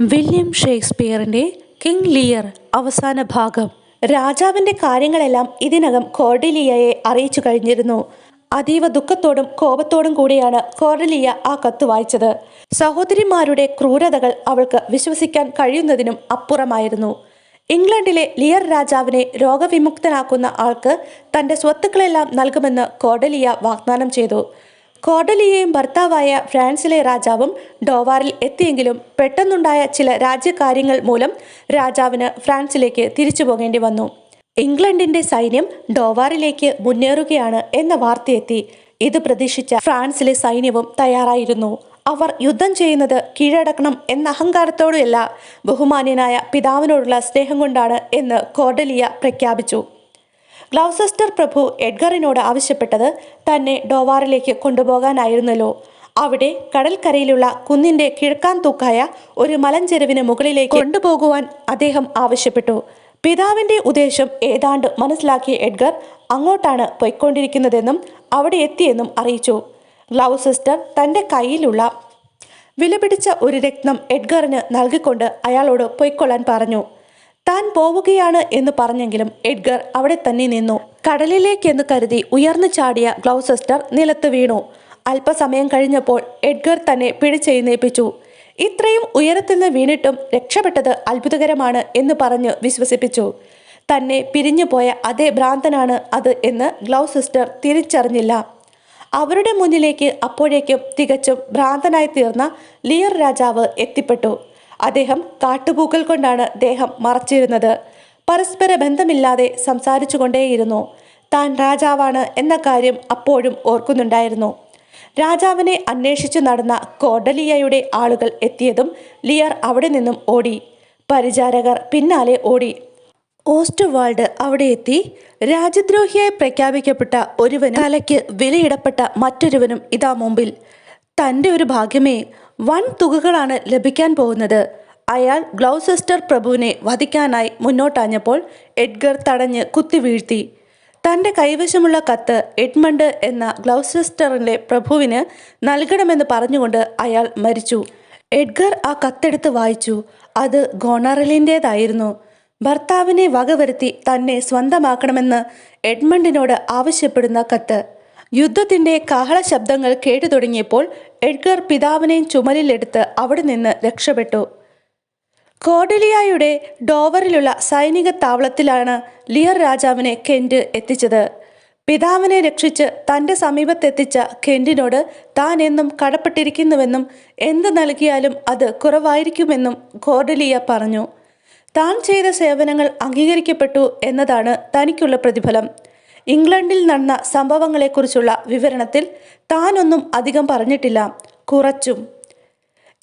William ഷേക്സ്പിയറിന്റെ king Lear അവസാന ഭാഗം. രാജാവിന്റെ കാര്യങ്ങളെല്ലാം ഇതിനകം കോർഡലിയയെ അറിയിച്ചു കഴിഞ്ഞിരുന്നു. അതീവ ദുഃഖത്തോടും കോപത്തോടും കൂടിയാണ് കോർഡലിയ ആ കത്ത് വായിച്ചത്. സഹോദരിമാരുടെ ക്രൂരതകൾ അവൾക്ക് വിശ്വസിക്കാൻ കഴിയുന്നതിനും അപ്പുറമായിരുന്നു. ഇംഗ്ലണ്ടിലെ ലിയർ രാജാവിനെ രോഗവിമുക്തനാക്കുന്ന ആൾക്ക് തന്റെ സ്വത്തുക്കളെല്ലാം നൽകുമെന്ന് കോർഡലിയ വാഗ്ദാനം ചെയ്തു. കോർഡലിയയും ഭർത്താവായ ഫ്രാൻസിലെ രാജാവും ഡോവാറിൽ എത്തിയെങ്കിലും പെട്ടെന്നുണ്ടായ ചില രാജ്യകാര്യങ്ങൾ മൂലം രാജാവിന് ഫ്രാൻസിലേക്ക് തിരിച്ചു പോകേണ്ടി വന്നു. ഇംഗ്ലണ്ടിന്റെ സൈന്യം ഡോവാറിലേക്ക് മുന്നേറുകയാണ് എന്ന വാർത്തയെത്തി. ഇത് പ്രതീക്ഷിച്ച ഫ്രാൻസിലെ സൈന്യവും തയ്യാറായിരുന്നു. അവർ യുദ്ധം ചെയ്യുന്നത് കീഴടക്കണം എന്ന അഹങ്കാരത്തോടെയല്ല ബഹുമാന്യനായ പിതാവിനോടുള്ള സ്നേഹം കൊണ്ടാണ് എന്ന് കോഡലിയ പ്രഖ്യാപിച്ചു. ഗ്ലൗസസ്റ്റർ പ്രഭു എഡ്ഗറിനോട് ആവശ്യപ്പെട്ടത് തന്നെ ഡോവാറിലേക്ക് കൊണ്ടുപോകാനായിരുന്നല്ലോ. അവിടെ കടൽക്കരയിലുള്ള കുന്നിന്റെ കിഴക്കാൻ തൂക്കായ ഒരു മലഞ്ചെരുവിന് മുകളിലേക്ക് കൊണ്ടുപോകുവാൻ അദ്ദേഹം ആവശ്യപ്പെട്ടു. പിതാവിന്റെ ഉദ്ദേശം ഏതാണ്ട് മനസ്സിലാക്കിയ എഡ്ഗർ അങ്ങോട്ടാണ് പോയിക്കൊണ്ടിരിക്കുന്നതെന്നും അവിടെ എത്തിയെന്നും അറിയിച്ചു. ഗ്ലൗസെസ്റ്റർ തന്റെ കയ്യിലുള്ള വിലപിടിച്ച ഒരു രക്തം എഡ്ഗറിന് നൽകിക്കൊണ്ട് അയാളോട് പൊയ്ക്കൊള്ളാൻ പറഞ്ഞു. താൻ പോവുകയാണ് എന്ന് പറഞ്ഞെങ്കിലും എഡ്ഗർ അവിടെ തന്നെ നിന്നു. കടലിലേക്കെന്ന് കരുതി ഉയർന്നു ചാടിയ ഗ്ലൗസസ്റ്റർ നിലത്ത് വീണു. അല്പസമയം കഴിഞ്ഞപ്പോൾ എഡ്ഗർ തന്നെ പിടിച്ചെഴുന്നേൽപ്പിച്ചു ഇത്രയും ഉയരത്തിൽ നിന്ന് വീണിട്ടും രക്ഷപ്പെട്ടത് അത്ഭുതകരമാണ് എന്ന് പറഞ്ഞ് വിശ്വസിപ്പിച്ചു. തന്നെ പിരിഞ്ഞു പോയ അതേ ഭ്രാന്തനാണ് അത് എന്ന് ഗ്ലൗസിസ്റ്റർ തിരിച്ചറിഞ്ഞില്ല. അവരുടെ മുന്നിലേക്ക് അപ്പോഴേക്കും തികച്ചും ഭ്രാന്തനായി തീർന്ന ലിയർ രാജാവ് എത്തിപ്പെട്ടു. അദ്ദേഹം കാട്ടുപൂക്കൾ കൊണ്ടാണ് ദേഹം മറച്ചിരുന്നത്. പരസ്പര ബന്ധമില്ലാതെ സംസാരിച്ചുകൊണ്ടേയിരുന്നു. താൻ രാജാവാണ് എന്ന കാര്യം അപ്പോഴും ഓർക്കുന്നുണ്ടായിരുന്നു. രാജാവിനെ അന്വേഷിച്ചു നടന്ന കോഡലിയയുടെ ആളുകൾ എത്തിയതും ലിയർ അവിടെ നിന്നും ഓടി. പരിചാരകർ പിന്നാലെ ഓടി. ഓസ്റ്റ്വാൾഡ് അവിടെ എത്തി. രാജ്യദ്രോഹിയായി പ്രഖ്യാപിക്കപ്പെട്ട ഒരുവനും തലയ്ക്ക് വിലയിടപ്പെട്ട മറ്റൊരുവനും ഇതാ മുമ്പിൽ. തന്റെ ഒരു ഭാഗ്യമേ വൻ തുകകളാണ് ലഭിക്കാൻ പോകുന്നത്. അയാൾ ഗ്ലൗസെസ്റ്റർ പ്രഭുവിനെ വധിക്കാനായി മുന്നോട്ടാഞ്ഞപ്പോൾ എഡ്ഗർ തടഞ്ഞ് കുത്തിവീഴ്ത്തി തന്റെ കൈവശമുള്ള കത്ത് എഡ്മണ്ട് എന്ന ഗ്ലൗസെസ്റ്ററിന്റെ പ്രഭുവിന് നൽകണമെന്ന് പറഞ്ഞുകൊണ്ട് അയാൾ മരിച്ചു. എഡ്ഗർ ആ കത്തെടുത്ത് വായിച്ചു. അത് ഗോണറലിന്റേതായിരുന്നു. ഭർത്താവിനെ വകവരുത്തി തന്നെ സ്വന്തമാക്കണമെന്ന് എഡ്മണ്ടിനോട് ആവശ്യപ്പെടുന്ന കത്ത്. യുദ്ധത്തിന്റെ കാഹള ശബ്ദങ്ങൾ കേട്ടു തുടങ്ങിയപ്പോൾ എഡ്ഗർ പിതാവിനെയും ചുമലിലെടുത്ത് അവിടെ നിന്ന് രക്ഷപ്പെട്ടു. കോഡലിയായുടെ ഡോവറിലുള്ള സൈനിക താവളത്തിലാണ് ലിയർ രാജാവിനെ കെന്റ് എത്തിച്ചത്. പിതാവിനെ രക്ഷിച്ച് തന്റെ സമീപത്തെത്തിച്ച കെന്റിനോട് താൻ എന്നും കടപ്പെട്ടിരിക്കുന്നുവെന്നും എന്ത് നൽകിയാലും അത് കുറവായിരിക്കുമെന്നും കോഡലിയ പറഞ്ഞു. താൻ ചെയ്ത സേവനങ്ങൾ അംഗീകരിക്കപ്പെട്ടു എന്നതാണ് തനിക്കുള്ള പ്രതിഫലം. ഇംഗ്ലണ്ടിൽ നടന്ന സംഭവങ്ങളെക്കുറിച്ചുള്ള വിവരണത്തിൽ താനൊന്നും അധികം പറഞ്ഞിട്ടില്ല. കുറച്ചും.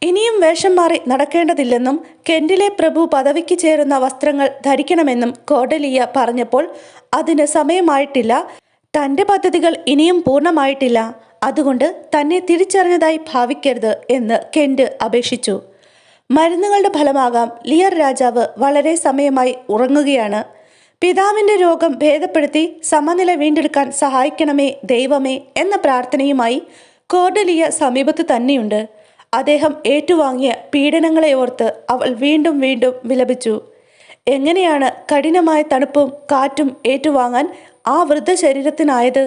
ഇനിയും വേഷം മാറി നടക്കേണ്ടതില്ലെന്നും കെന്റിലെ പ്രഭു പദവിക്ക് ചേരുന്ന വസ്ത്രങ്ങൾ ധരിക്കണമെന്നും കോഡലിയ പറഞ്ഞപ്പോൾ അതിന് സമയമായിട്ടില്ല. തന്റെ പദ്ധതികൾ ഇനിയും പൂർണമായിട്ടില്ല. അതുകൊണ്ട് തന്നെ തിരിച്ചറിഞ്ഞതായി ഭാവിക്കരുത് എന്ന് കെന്റ് അപേക്ഷിച്ചു. മരുന്നുകളുടെ ഫലമാകാം ലിയർ രാജാവ് വളരെ സമയമായി ഉറങ്ങുകയാണ്. പിതാവിന്റെ രോഗം ഭേദപ്പെടുത്തി സമനില വീണ്ടെടുക്കാൻ സഹായിക്കണമേ ദൈവമേ എന്ന പ്രാർത്ഥനയുമായി കോർഡലിയ സമീപത്ത് തന്നെയുണ്ട്. അദ്ദേഹം ഏറ്റുവാങ്ങിയ പീഡനങ്ങളെ ഓർത്ത് അവൾ വീണ്ടും വീണ്ടും വിലപിച്ചു. എങ്ങനെയാണ് കഠിനമായ തണുപ്പും കാറ്റും ഏറ്റുവാങ്ങാൻ ആ വൃദ്ധ ശരീരത്തിനായത്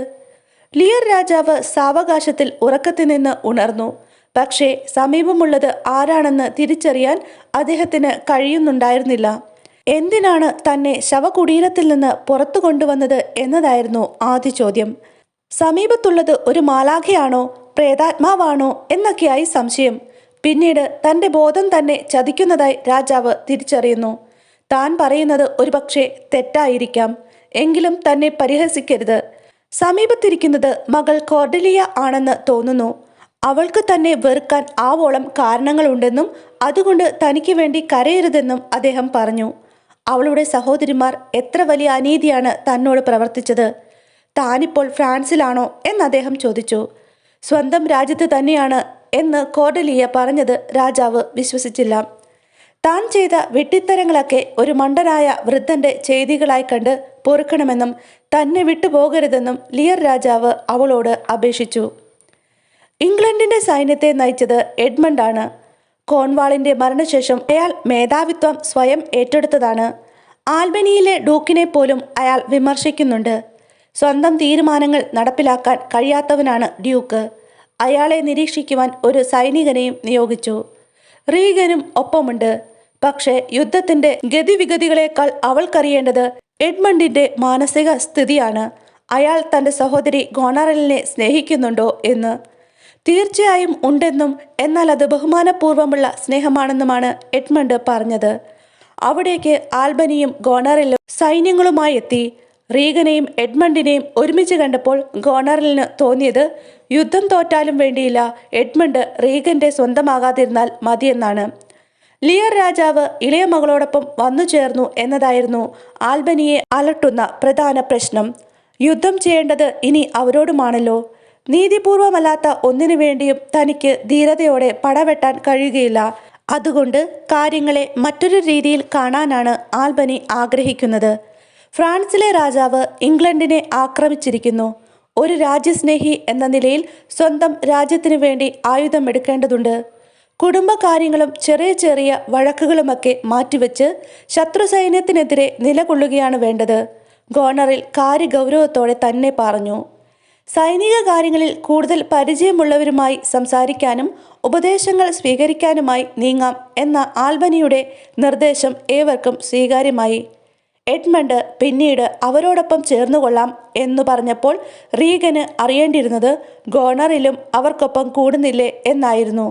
ലിയർ രാജാവ് സാവകാശത്തിൽ ഉറക്കത്തിൽ നിന്ന് ഉണർന്നു. പക്ഷേ സമീപമുള്ളത് ആരാണെന്ന് തിരിച്ചറിയാൻ അദ്ദേഹത്തിന് കഴിയുന്നുണ്ടായിരുന്നില്ല. എന്തിനാണ് തന്നെ ശവകുടീരത്തിൽ നിന്ന് പുറത്തു കൊണ്ടുവന്നത് എന്നതായിരുന്നു ആദ്യ ചോദ്യം. സമീപത്തുള്ളത് ഒരു മാലാഖയാണോ പ്രേതാത്മാവാണോ എന്നൊക്കെയായി സംശയം. പിന്നീട് തന്റെ ബോധം തന്നെ ചതിക്കുന്നതായി രാജാവ് തിരിച്ചറിയുന്നു. താൻ പറയുന്നത് ഒരുപക്ഷെ തെറ്റായിരിക്കാം. എങ്കിലും തന്നെ പരിഹസിക്കരുത്. സമീപത്തിരിക്കുന്നത് മകൾ കോർഡലിയ ആണെന്ന് തോന്നുന്നു. അവൾക്ക് തന്നെ വെറുക്കാൻ ആവോളം കാരണങ്ങളുണ്ടെന്നും അതുകൊണ്ട് തനിക്ക് വേണ്ടി കരയരുതെന്നും അദ്ദേഹം പറഞ്ഞു. അവളുടെ സഹോദരിമാർ എത്ര വലിയ അനീതിയാണ് തന്നോട് പ്രവർത്തിച്ചത്? താനിപ്പോൾ ഫ്രാൻസിലാണോ എന്ന് അദ്ദേഹം ചോദിച്ചു. സ്വന്തം രാജ്യത്ത് തന്നെയാണ് എന്ന് കോഡലിയ പറഞ്ഞത് രാജാവ് വിശ്വസിച്ചില്ല. താൻ ചെയ്ത വെട്ടിത്തരങ്ങളൊക്കെ ഒരു മണ്ടനായ വൃദ്ധന്റെ ചെയ്തികളായി കണ്ട് പൊറുക്കണമെന്നും തന്നെ വിട്ടുപോകരുതെന്നും ലിയർ രാജാവ് അവളോട് അപേക്ഷിച്ചു. ഇംഗ്ലണ്ടിന്റെ സൈന്യത്തെ നയിച്ചത് എഡ്മണ്ടാണ്. കോൺവാളിന്റെ മരണശേഷം അയാൾ മേധാവിത്വം സ്വയം ഏറ്റെടുത്തതാണ്. ആൽബനിയിലെ ഡൂക്കിനെ പോലും അയാൾ വിമർശിക്കുന്നുണ്ട്. സ്വന്തം തീരുമാനങ്ങൾ നടപ്പിലാക്കാൻ കഴിയാത്തവനാണ് ഡ്യൂക്ക്. അയാളെ നിരീക്ഷിക്കുവാൻ ഒരു സൈനികനെയും നിയോഗിച്ചു. റീഗനും ഒപ്പമുണ്ട്. പക്ഷേ യുദ്ധത്തിന്റെ ഗതിവിഗതികളേക്കാൾ അവൾക്കറിയേണ്ടത് എഡ്മണ്ടിന്റെ മാനസിക സ്ഥിതിയാണ്. അയാൾ തന്റെ സഹോദരി ഗോണറലിനെ സ്നേഹിക്കുന്നുണ്ടോ എന്ന് തീർച്ചയായും ഉണ്ടെന്നും എന്നാൽ അത് ബഹുമാനപൂർവമുള്ള സ്നേഹമാണെന്നുമാണ് എഡ്മണ്ട് പറഞ്ഞത്. അവിടേക്ക് ആൽബനിയും ഗോണറിലും സൈന്യങ്ങളുമായി എത്തി. റീഗനെയും എഡ്മണ്ടിനെയും ഒരുമിച്ച് കണ്ടപ്പോൾ ഗോണറിലിന് തോന്നിയത് യുദ്ധം തോറ്റാലും വേണ്ടിയില്ല എഡ്മണ്ട് റീഗന്റെ സ്വന്തമാകാതിരുന്നാൽ മതിയെന്നാണ്. ലിയർ രാജാവ് ഇളയ മകളോടൊപ്പം വന്നു ചേർന്നു എന്നതായിരുന്നു ആൽബനിയെ അലട്ടുന്ന പ്രധാന പ്രശ്നം. യുദ്ധം ചെയ്യേണ്ടത് ഇനി അവരോടുമാണല്ലോ. നീതിപൂർവമല്ലാത്ത ഒന്നിനു വേണ്ടിയും തനിക്ക് ധീരതയോടെ പടവെട്ടാൻ കഴിയുകയില്ല. അതുകൊണ്ട് കാര്യങ്ങളെ മറ്റൊരു രീതിയിൽ കാണാനാണ് ആൽബനി ആഗ്രഹിക്കുന്നത്. ഫ്രാൻസിലെ രാജാവ് ഇംഗ്ലണ്ടിനെ ആക്രമിച്ചിരിക്കുന്നു. ഒരു രാജ്യസ്നേഹി എന്ന നിലയിൽ സ്വന്തം രാജ്യത്തിനു വേണ്ടി ആയുധമെടുക്കേണ്ടതുണ്ട്. കുടുംബകാര്യങ്ങളും ചെറിയ ചെറിയ വഴക്കുകളുമൊക്കെ മാറ്റിവെച്ച് ശത്രു സൈന്യത്തിനെതിരെ നിലകൊള്ളുകയാണ് വേണ്ടത്. ഗോണറിൽ കാര്യഗൗരവത്തോടെ തന്നെ പറഞ്ഞു. സൈനിക കാര്യങ്ങളിൽ കൂടുതൽ പരിചയമുള്ളവരുമായി സംസാരിക്കാനും ഉപദേശങ്ങൾ സ്വീകരിക്കാനുമായി നീങ്ങാം എന്ന ആൽബനിയുടെ നിർദ്ദേശം ഏവർക്കും സ്വീകാര്യമായി. എഡ്മണ്ട് പിന്നീട് അവരോടൊപ്പം ചേർന്നുകൊള്ളാം എന്നു പറഞ്ഞപ്പോൾ റീഗന് അറിയേണ്ടിയിരുന്നത് ഗോണറിലും അവർക്കൊപ്പം കൂടുന്നില്ലേ എന്നായിരുന്നു.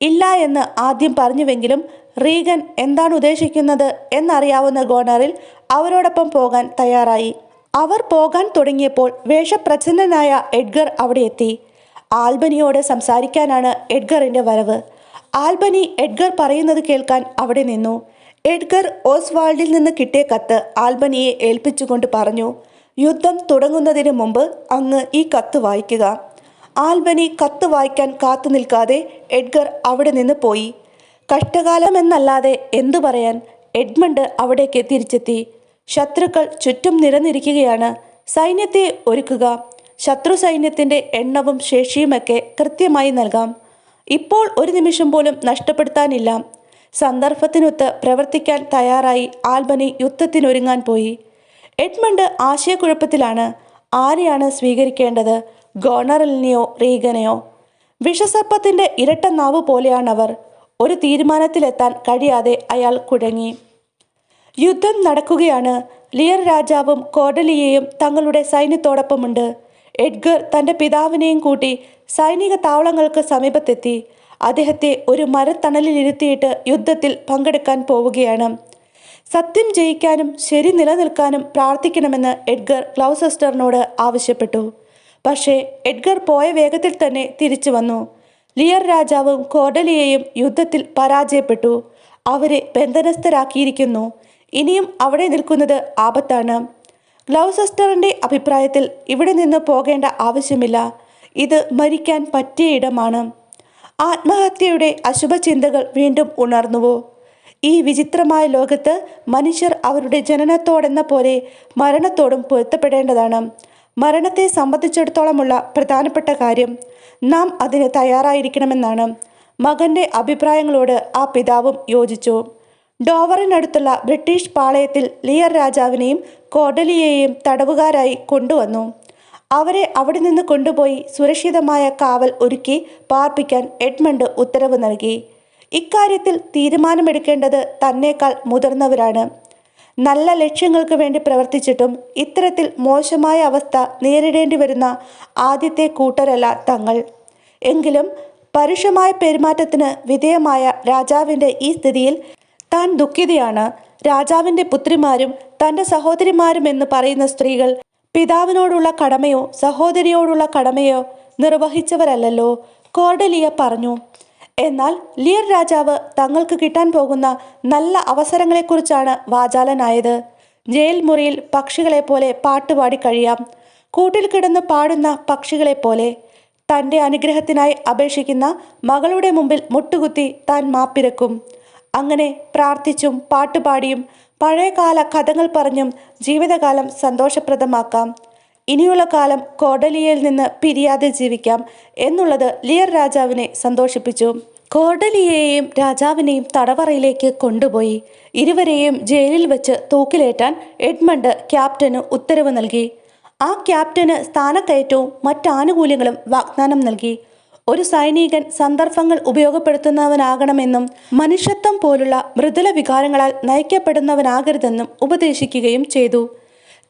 ഇല്ല എന്ന് ആദ്യം പറഞ്ഞുവെങ്കിലും റീഗൻ എന്താണ് ഉദ്ദേശിക്കുന്നത് എന്നറിയാവുന്ന ഗോണറിൽ അവരോടൊപ്പം പോകാൻ തയ്യാറായി. അവർ പോകാൻ തുടങ്ങിയപ്പോൾ വേഷപ്രച്ഛന്നനായ എഡ്ഗർ അവിടെ എത്തി. ആൽബനിയോട് സംസാരിക്കാനാണ് എഡ്ഗറിന്റെ വരവ്. ആൽബനി എഡ്ഗർ പറയുന്നത് കേൾക്കാൻ അവിടെ നിന്നു. എഡ്ഗർ ഓസ്വാൾഡിൽ നിന്ന് കിട്ടിയ കത്ത് ആൽബനിയെ ഏൽപ്പിച്ചുകൊണ്ട് പറഞ്ഞു യുദ്ധം തുടങ്ങുന്നതിന് മുമ്പ് അങ്ങ് ഈ കത്ത് വായിക്കുക ആൽബനി കത്ത് വായിക്കാൻ കാത്തു നിൽക്കാതെ എഡ്ഗർ അവിടെ നിന്ന് പോയി. കഷ്ടകാലമെന്നല്ലാതെ എന്തു പറയാൻ? എഡ്മണ്ട് അവിടേക്ക് തിരിച്ചെത്തി. ശത്രുക്കൾ ചുറ്റും നിരന്നിരിക്കുകയാണ്. സൈന്യത്തെ ഒരുക്കുക. ശത്രു സൈന്യത്തിന്റെ എണ്ണവും ശേഷിയുമൊക്കെ കൃത്യമായി നൽകാം. ഇപ്പോൾ ഒരു നിമിഷം പോലും നഷ്ടപ്പെടുത്താനില്ല. സന്ദർഭത്തിനൊത്ത് പ്രവർത്തിക്കാൻ തയ്യാറായി ആൽബനി യുദ്ധത്തിനൊരുങ്ങാൻ പോയി. എഡ്മണ്ട് ആശയക്കുഴപ്പത്തിലാണ്. ആരെയാണ് സ്വീകരിക്കേണ്ടത്? ഗോണറലിനെയോ റീഗനെയോ? വിഷസർപ്പത്തിന്റെ ഇരട്ട നാവ് പോലെയാണവർ. ഒരു തീരുമാനത്തിലെത്താൻ കഴിയാതെ അയാൾ കുഴങ്ങി. യുദ്ധം നടക്കുകയാണ്. ലിയർ രാജാവും കോഡലിയെയും തങ്ങളുടെ സൈന്യത്തോടൊപ്പമുണ്ട്. എഡ്ഗർ തന്റെ പിതാവിനെയും കൂട്ടി സൈനിക താവളങ്ങൾക്ക് സമീപത്തെത്തി. അദ്ദേഹത്തെ ഒരു മരത്തണലിൽ ഇരുത്തിയിട്ട് യുദ്ധത്തിൽ പങ്കെടുക്കാൻ പോവുകയാണ്. സത്യം ജയിക്കാനും ശരി നിലനിൽക്കാനും പ്രാർത്ഥിക്കണമെന്ന് എഡ്ഗർ ക്ലൗസസ്റ്ററിനോട് ആവശ്യപ്പെട്ടു. പക്ഷേ എഡ്ഗർ പോയ വേഗത്തിൽ തന്നെ തിരിച്ചു വന്നു. ലിയർ രാജാവും കോഡലിയെയും യുദ്ധത്തിൽ പരാജയപ്പെട്ടു. അവരെ ബന്ധനസ്ഥരാക്കിയിരിക്കുന്നു. ഇനിയും അവിടെ നിൽക്കുന്നത് ആപത്താണ്. ഗ്ലൗസസ്റ്ററിന്റെ അഭിപ്രായത്തിൽ ഇവിടെ നിന്ന് പോകേണ്ട ആവശ്യമില്ല. ഇത് മരിക്കാൻ പറ്റിയ ഇടമാണ്. ആത്മഹത്യയുടെ അശുഭചിന്തകൾ വീണ്ടും ഉണർന്നുവോ? ഈ വിചിത്രമായ ലോകത്ത് മനുഷ്യർ അവരുടെ ജനനത്തോടെന്ന പോലെ മരണത്തോടും പൊരുത്തപ്പെടേണ്ടതാണ്. മരണത്തെ സംബന്ധിച്ചിടത്തോളമുള്ള പ്രധാനപ്പെട്ട കാര്യം നാം അതിന് തയ്യാറായിരിക്കണമെന്നാണ്. മകന്റെ അഭിപ്രായങ്ങളോട് ആ പിതാവും യോജിച്ചു. ഡോവറിനടുത്തുള്ള ബ്രിട്ടീഷ് പാളയത്തിൽ ലിയർ രാജാവിനെയും കോഡലിയെയും തടവുകാരായി കൊണ്ടുവന്നു. അവരെ അവിടെ നിന്ന് കൊണ്ടുപോയി സുരക്ഷിതമായ കാവൽ ഒരുക്കി പാർപ്പിക്കാൻ എഡ്മണ്ട് ഉത്തരവ് നൽകി. ഇക്കാര്യത്തിൽ തീരുമാനമെടുക്കേണ്ടത് തന്നേക്കാൾ മുതിർന്നവരാണ്. നല്ല ലക്ഷ്യങ്ങൾക്ക് വേണ്ടി പ്രവർത്തിച്ചിട്ടും ഇത്തരത്തിൽ മോശമായ അവസ്ഥ നേരിടേണ്ടി വരുന്ന ആദ്യത്തെ കൂട്ടരല്ല തങ്ങൾ. എങ്കിലും പരുഷമായ പെരുമാറ്റത്തിന് വിധേയമായ രാജാവിന്റെ ഈ സ്ഥിതിയിൽ താൻ ദുഃഖിതയാണ്. രാജാവിന്റെ പുത്രിമാരും തന്റെ സഹോദരിമാരും എന്ന് പറയുന്ന സ്ത്രീകൾ പിതാവിനോടുള്ള കടമയോ സഹോദരിയോടുള്ള കടമയോ നിർവഹിച്ചവരല്ലല്ലോ കോർഡലിയ പറഞ്ഞു. എന്നാൽ ലിയർ രാജാവ് തങ്ങൾക്ക് കിട്ടാൻ പോകുന്ന നല്ല അവസരങ്ങളെക്കുറിച്ചാണ് വാചാലനായത്. ജയിൽ മുറിയിൽ പക്ഷികളെ പോലെ പാട്ടുപാടി കഴിയാം. കൂട്ടിൽ കിടന്ന് പാടുന്ന പക്ഷികളെ പോലെ തന്റെ അനുഗ്രഹത്തിനായി അപേക്ഷിക്കുന്ന മകളുടെ മുമ്പിൽ മുട്ടുകുത്തി താൻ മാപ്പിരക്കും. അങ്ങനെ പ്രാർത്ഥിച്ചും പാട്ടുപാടിയും പഴയകാല കഥകൾ പറഞ്ഞും ജീവിതകാലം സന്തോഷപ്രദമാക്കാം. ഇനിയുള്ള കാലം കോടലിയയിൽ നിന്ന് പിരിയാതെ ജീവിക്കാം എന്നുള്ളത് ലിയർ രാജാവിനെ സന്തോഷിപ്പിച്ചു. കോടലിയെയും രാജാവിനെയും തടവറയിലേക്ക് കൊണ്ടുപോയി. ഇരുവരെയും ജയിലിൽ വെച്ച് തൂക്കിലേറ്റാൻ എഡ്മണ്ട് ക്യാപ്റ്റന് ഉത്തരവ് നൽകി. ആ ക്യാപ്റ്റന് സ്ഥാനക്കയറ്റവും മറ്റാനുകൂല്യങ്ങളും വാഗ്ദാനം നൽകി. ഒരു സൈനികൻ സന്ദർഭങ്ങൾ ഉപയോഗപ്പെടുത്തുന്നവനാകണമെന്നും മനുഷ്യത്വം പോലുള്ള മൃദുല വികാരങ്ങളാൽ നയിക്കപ്പെടുന്നവനാകരുതെന്നും ഉപദേശിക്കുകയും ചെയ്തു.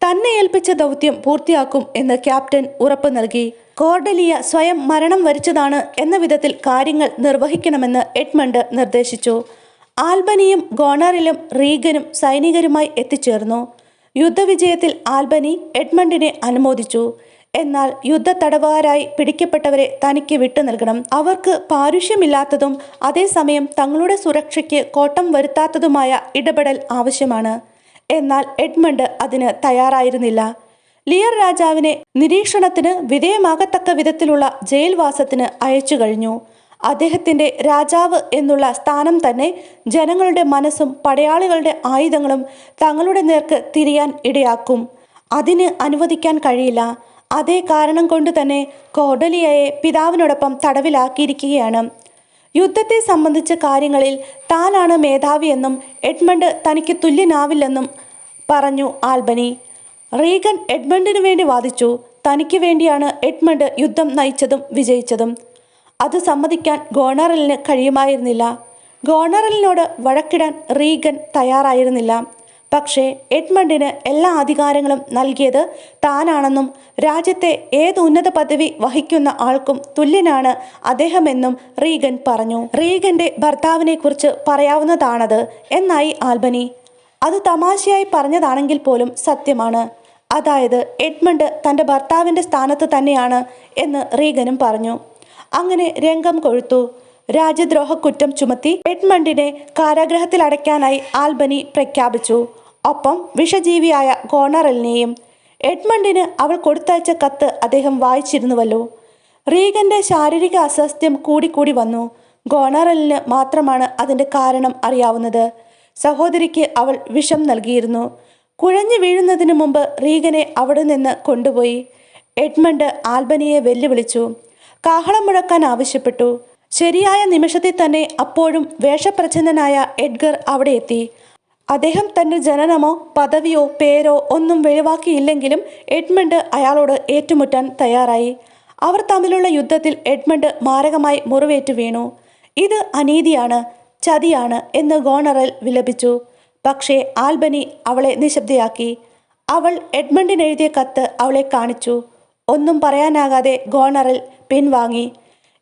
തന്നെ ഏൽപ്പിച്ച ദൗത്യം പൂർത്തിയാക്കും എന്ന് ക്യാപ്റ്റൻ ഉറപ്പ് നൽകി. കോർഡലിയ സ്വയം മരണം വരിച്ചതാണ് എന്ന വിധത്തിൽ കാര്യങ്ങൾ നിർവഹിക്കണമെന്ന് എഡ്മണ്ട് നിർദ്ദേശിച്ചു. ആൽബനിയും ഗോണറിലും റീഗനും സൈനികരുമായി എത്തിച്ചേർന്നു. യുദ്ധവിജയത്തിൽ ആൽബനി എഡ്മണ്ടിനെ അനുമോദിച്ചു. എന്നാൽ യുദ്ധ തടവുകാരായി പിടിക്കപ്പെട്ടവരെ തനിക്ക് വിട്ടു നൽകണം. അവർക്ക് പാരുഷ്യമില്ലാത്തതും അതേസമയം തങ്ങളുടെ സുരക്ഷയ്ക്ക് കോട്ടം വരുത്താത്തതുമായ ഇടപെടൽ ആവശ്യമാണ്. എന്നാൽ എഡ്മണ്ട് അതിന് തയ്യാറായിരുന്നില്ല. ലിയർ രാജാവിനെ നിരീക്ഷണത്തിന് വിധേയമാകത്തക്ക വിധത്തിലുള്ള ജയിൽവാസത്തിന് അയച്ചു കഴിഞ്ഞു. അദ്ദേഹത്തിന്റെ രാജാവ് എന്നുള്ള സ്ഥാനം തന്നെ ജനങ്ങളുടെ മനസ്സും പടയാളികളുടെ ആയുധങ്ങളും തങ്ങളുടെ നേർക്ക് തിരിയാൻ ഇടയാക്കും. അതിന് അനുവദിക്കാൻ കഴിയില്ല. അതേ കാരണം കൊണ്ട് തന്നെ കോഡലിയയെ പിതാവിനോടൊപ്പം തടവിലാക്കിയിരിക്കുകയാണ്. യുദ്ധത്തെ സംബന്ധിച്ച കാര്യങ്ങളിൽ താനാണ് മേധാവിയെന്നും എഡ്മണ്ട് തനിക്ക് തുല്യനാവില്ലെന്നും പറഞ്ഞു ആൽബനി. റീഗൻ എഡ്മണ്ടിന് വേണ്ടി വാദിച്ചു. തനിക്ക് വേണ്ടിയാണ് എഡ്മണ്ട് യുദ്ധം നയിച്ചതും വിജയിച്ചതും. അത് സമ്മതിക്കാൻ ഗോണറലിന് കഴിയുമായിരുന്നില്ല. ഗോണറലിനോട് വഴക്കിടാൻ റീഗൻ തയ്യാറായിരുന്നില്ല. പക്ഷേ എഡ്മണ്ടിന് എല്ലാ അധികാരങ്ങളും നൽകിയത് താനാണെന്നും രാജ്യത്തെ ഏത് ഉന്നത പദവി വഹിക്കുന്ന ആൾക്കും തുല്യനാണ് അദ്ദേഹമെന്നും റീഗൻ പറഞ്ഞു. റീഗന്റെ ഭർത്താവിനെ കുറിച്ച് പറയാവുന്നതാണത് എന്നായി ആൽബനി. അത് തമാശയായി പറഞ്ഞതാണെങ്കിൽ പോലും സത്യമാണ്. അതായത് എഡ്മണ്ട് തന്റെ ഭർത്താവിന്റെ സ്ഥാനത്ത് തന്നെയാണ് എന്ന് റീഗനും പറഞ്ഞു. അങ്ങനെ രംഗം കൊഴുത്തു. രാജ്യദ്രോഹ കുറ്റം ചുമത്തി എഡ്മണ്ടിനെ കാരാഗ്രഹത്തിൽ അടയ്ക്കാനായി ആൽബനി പ്രഖ്യാപിച്ചു. ഒപ്പം വിഷജീവിയായ ഗോണറലിനെയും എഡ്മണ്ടിന് അവൾ കൊടുത്തയച്ച കത്ത് അദ്ദേഹം വായിച്ചിരുന്നുവല്ലോ. റീഗന്റെ ശാരീരിക അസ്വാസ്ഥ്യം കൂടിക്കൂടി വന്നു. ഗോണറലിന് മാത്രമാണ് അതിന്റെ കാരണം അറിയാവുന്നത്. സഹോദരിക്ക് അവൾ വിഷം നൽകിയിരുന്നു. കുഴഞ്ഞു വീഴുന്നതിന് മുമ്പ് റീഗനെ അവിടെ നിന്ന് കൊണ്ടുപോയി. എഡ്മണ്ട് ആൽബനിയെ വെല്ലുവിളിച്ചു. കാഹളം മുഴക്കാൻ ആവശ്യപ്പെട്ടു. ശരിയായ നിമിഷത്തിൽ തന്നെ അപ്പോഴും വേഷപ്രച്ഛന്നനായ എഡ്ഗർ അവിടെ എത്തി. അദ്ദേഹം തന്റെ ജനനമോ പദവിയോ പേരോ ഒന്നും വെളിവാക്കിയില്ലെങ്കിലും എഡ്മണ്ട് അയാളോട് ഏറ്റുമുട്ടാൻ തയ്യാറായി. അവർ തമ്മിലുള്ള യുദ്ധത്തിൽ എഡ്മണ്ട് മാരകമായി മുറിവേറ്റു വീണു. ഇത് അനീതിയാണ് ചതിയാണ് എന്ന് ഗോണറൽ വിലപിച്ചു. പക്ഷേ ആൽബനി അവളെ നിശബ്ദയാക്കി. അവൾ എഡ്മണ്ടിന് എഴുതിയ കത്ത് അവളെ കാണിച്ചു. ഒന്നും പറയാനാകാതെ ഗോണറൽ പിൻവാങ്ങി.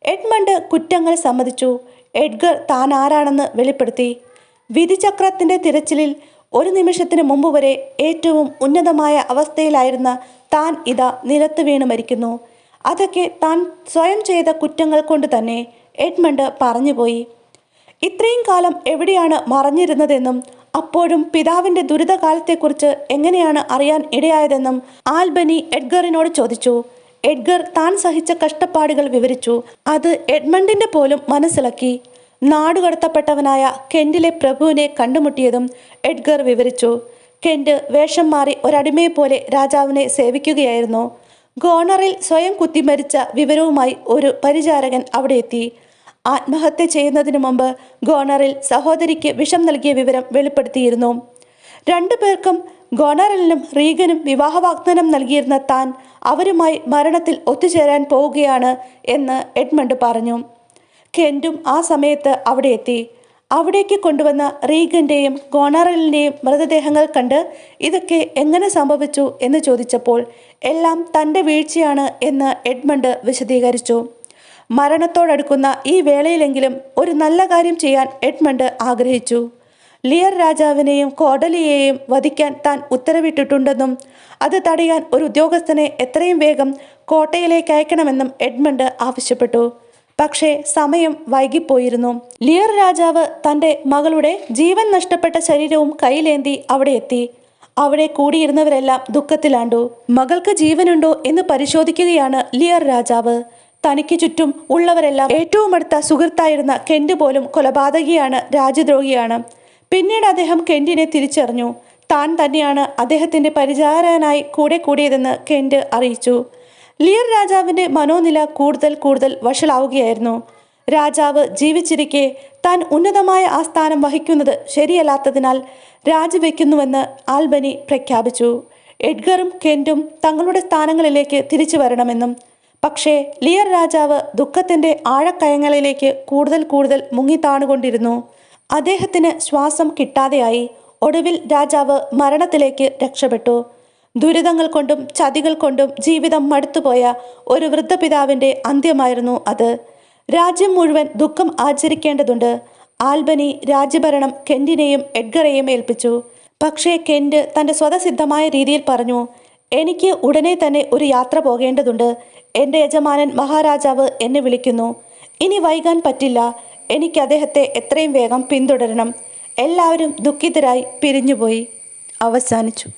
എഡ്മണ്ട് കുറ്റങ്ങൾ സമ്മതിച്ചു. എഡ്ഗർ താൻ ആരാണെന്ന് വെളിപ്പെടുത്തി. വിധിചക്രത്തിന്റെ തിരച്ചിലിൽ ഒരു നിമിഷത്തിന് മുമ്പ് വരെ ഏറ്റവും ഉന്നതമായ അവസ്ഥയിലായിരുന്ന താൻ ഇതാ നിലത്ത് വീണ് മരിക്കുന്നു. അതൊക്കെ താൻ സ്വയം ചെയ്ത കുറ്റങ്ങൾ കൊണ്ട് തന്നെ എഡ്മണ്ട് പറഞ്ഞുപോയി. ഇത്രയും കാലം എവിടെയാണ് മറഞ്ഞിരുന്നതെന്നും അപ്പോഴും പിതാവിന്റെ ദുരിതകാലത്തെക്കുറിച്ച് എങ്ങനെയാണ് അറിയാൻ ഇടയായതെന്നും ആൽബനി എഡ്ഗറിനോട് ചോദിച്ചു. എഡ്ഗർ താൻ സഹിച്ച കഷ്ടപ്പാടുകൾ വിവരിച്ചു. അത് എഡ്മണ്ടിന്റെ പോലും മനസ്സിലാക്കി. നാടുകടത്തപ്പെട്ടവനായ കെന്റിലെ പ്രഭുവിനെ കണ്ടുമുട്ടിയതും എഡ്ഗർ വിവരിച്ചു. കെന്റ് വേഷം മാറി ഒരടിമയെ പോലെ രാജാവിനെ സേവിക്കുകയായിരുന്നു. ഗോണറിൽ സ്വയം കുത്തിമരിച്ച വിവരവുമായി ഒരു പരിചാരകൻ അവിടെ എത്തി. ആത്മഹത്യ ചെയ്യുന്നതിന് മുമ്പ് ഗോണറിൽ സഹോദരിക്ക് വിഷം നൽകിയ വിവരം വെളിപ്പെടുത്തിയിരുന്നു. രണ്ടു പേർക്കും ഗോണറലിനും റീഗനും വിവാഹ വാഗ്ദാനം നൽകിയിരുന്ന താൻ അവരുമായി മരണത്തിൽ ഒത്തുചേരാൻ പോവുകയാണ് എന്ന് എഡ്മണ്ട് പറഞ്ഞു. കെന്റും ആ സമയത്ത് അവിടെ എത്തി. അവിടേക്ക് കൊണ്ടുവന്ന റീഗന്റെയും ഗോണറലിന്റെയും മൃതദേഹങ്ങൾ കണ്ട് ഇതൊക്കെ എങ്ങനെ സംഭവിച്ചു എന്ന് ചോദിച്ചപ്പോൾ എല്ലാം തന്റെ വീഴ്ചയാണ് എന്ന് എഡ്മണ്ട് വിശദീകരിച്ചു. മരണത്തോടടുക്കുന്ന ഈ വേളയിലെങ്കിലും ഒരു നല്ല കാര്യം ചെയ്യാൻ എഡ്മണ്ട് ആഗ്രഹിച്ചു. ലിയർ രാജാവിനെയും കോഡലിയെയും വധിക്കാൻ താൻ ഉത്തരവിട്ടിട്ടുണ്ടെന്നും അത് തടയാൻ ഒരു ഉദ്യോഗസ്ഥനെ എത്രയും വേഗം കോട്ടയിലേക്ക് അയക്കണമെന്നും എഡ്മണ്ട് ആവശ്യപ്പെട്ടു. പക്ഷേ സമയം വൈകിപ്പോയിരുന്നു. ലിയർ രാജാവ് തന്റെ മകളുടെ ജീവൻ നഷ്ടപ്പെട്ട ശരീരവും കയ്യിലേന്തി അവിടെ എത്തി. അവിടെ കൂടിയിരുന്നവരെല്ലാം ദുഃഖത്തിലാണ്ടു. മകൾക്ക് ജീവനുണ്ടോ എന്ന് പരിശോധിക്കുകയാണ് ലിയർ രാജാവ്. തനിക്ക് ചുറ്റും ഉള്ളവരെല്ലാം ഏറ്റവും അടുത്ത സുഹൃത്തായിരുന്ന കെന്റ് പോലും കൊലപാതകിയാണ് രാജ്യദ്രോഹിയാണ്. പിന്നീട് അദ്ദേഹം കെന്റിനെ തിരിച്ചറിഞ്ഞു. താൻ തന്നെയാണ് അദ്ദേഹത്തിന്റെ പരിചാരകനായി കൂടെ കൂടിയതെന്ന് കെന്റ് അറിയിച്ചു. ലിയർ രാജാവിന്റെ മനോനില കൂടുതൽ കൂടുതൽ വഷളാവുകയായിരുന്നു. രാജാവ് ജീവിച്ചിരിക്കെ താൻ ഉന്നതമായ ആ സ്ഥാനം വഹിക്കുന്നത് ശരിയല്ലാത്തതിനാൽ രാജിവെക്കുന്നുവെന്ന് ആൽബനി പ്രഖ്യാപിച്ചു. എഡ്ഗറും കെന്റും തങ്ങളുടെ സ്ഥാനങ്ങളിലേക്ക് തിരിച്ചു വരണമെന്നും പക്ഷേ ലിയർ രാജാവ് ദുഃഖത്തിന്റെ ആഴക്കയങ്ങളിലേക്ക് കൂടുതൽ കൂടുതൽ മുങ്ങിത്താണുകൊണ്ടിരുന്നു അദ്ദേഹത്തിന് ശ്വാസം കിട്ടാതെയായി ഒടുവിൽ രാജാവ് മരണത്തിലേക്ക് രക്ഷപ്പെട്ടു. ദുരിതങ്ങൾ കൊണ്ടും ചതികൾ കൊണ്ടും ജീവിതം മടുത്തുപോയ ഒരു വൃദ്ധപിതാവിന്റെ അന്ത്യമായിരുന്നു അത്. രാജ്യം മുഴുവൻ ദുഃഖം ആചരിക്കേണ്ടതുണ്ട്. ആൽബനി രാജ്യഭരണം കെന്റിനെയും എഡ്ഗറെയും ഏൽപ്പിച്ചു. പക്ഷേ കെന്റ് തന്റെ സ്വതസിദ്ധമായ രീതിയിൽ പറഞ്ഞു എനിക്ക് ഉടനെ തന്നെ ഒരു യാത്ര പോകേണ്ടതുണ്ട്. എന്റെ യജമാനൻ മഹാരാജാവ് എന്നെ വിളിക്കുന്നു. ഇനി വൈകാൻ പറ്റില്ല. എനിക്ക് അദ്ദേഹത്തെ എത്രയും വേഗം പിന്തുടരണം. എല്ലാവരും ദുഃഖിതരായി പിരിഞ്ഞുപോയി. അവസാനിച്ചു.